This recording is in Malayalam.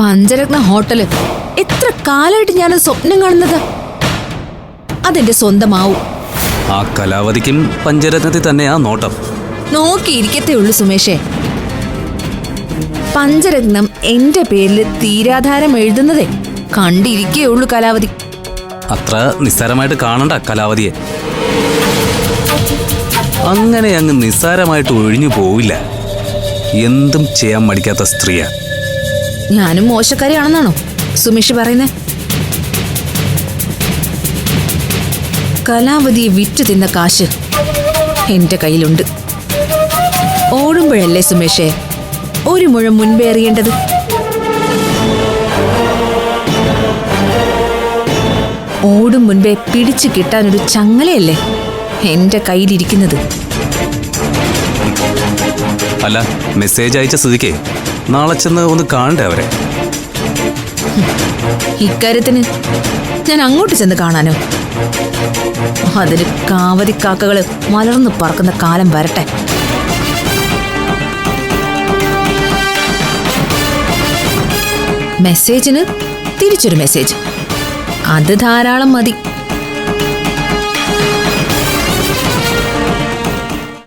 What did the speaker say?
പഞ്ചരത്ന ഹോട്ടൽ എത്ര കാലായിട്ട് ഞാൻ സ്വപ്നം കാണുന്നത്? അതെന്റെ സ്വന്തമാവും. ആ കലാവതിക്കും പഞ്ചരത്നത്തിൽ തന്നെയാ നോട്ടം. നോക്കിയിരിക്കത്തേ ഉള്ളൂ സുമേഷേ. പഞ്ചരത്നം എന്റെ പേരിൽ തീരാധാരം എഴുതുന്നതേ. കണ്ടിരിക്കേ ഉള്ളൂ കലാവതി അത്ര നിസ്സാരമായിട്ട് കാണണ്ട കലാവതിയെ അങ്ങനെ അങ്ങ് നിസ്സാരമായിട്ട് ഒഴിഞ്ഞു പോവില്ല. എന്തും ചെയ്യാൻ മടിക്കാത്ത സ്ത്രീയാ. ഞാനും മോശക്കാരിയാണെന്നാണോ? സുമേഷ് പറയുന്നേ. കലാവതിയെ വിറ്റു തിന്ന കാശ് എന്റെ കയ്യിലുണ്ട്. ഓടുമ്പോഴല്ലേ സുമേഷേ ഒരു മുഴം മുൻപേ അറിയേണ്ടത് ഓടും മുൻപേ പിടിച്ചു കിട്ടാനൊരു ചങ്ങലയല്ലേ എന്റെ കയ്യിലിരിക്കുന്നത്? അല്ല മെസ്സേജ് അയച്ച സ്ഥിതിക്ക് നാളെ ചെന്ന് ഒന്ന് കാണണ്ടേ അവരെ? ഇക്കാര്യത്തിന് ഞാൻ അങ്ങോട്ട് ചെന്ന് കാണാനോ? അതിന് കാക്കകൾ മലർന്നു പറക്കുന്ന കാലം വരട്ടെ. മെസ്സേജിന് തിരിച്ചൊരു മെസ്സേജ്. അത് ധാരാളം മതി.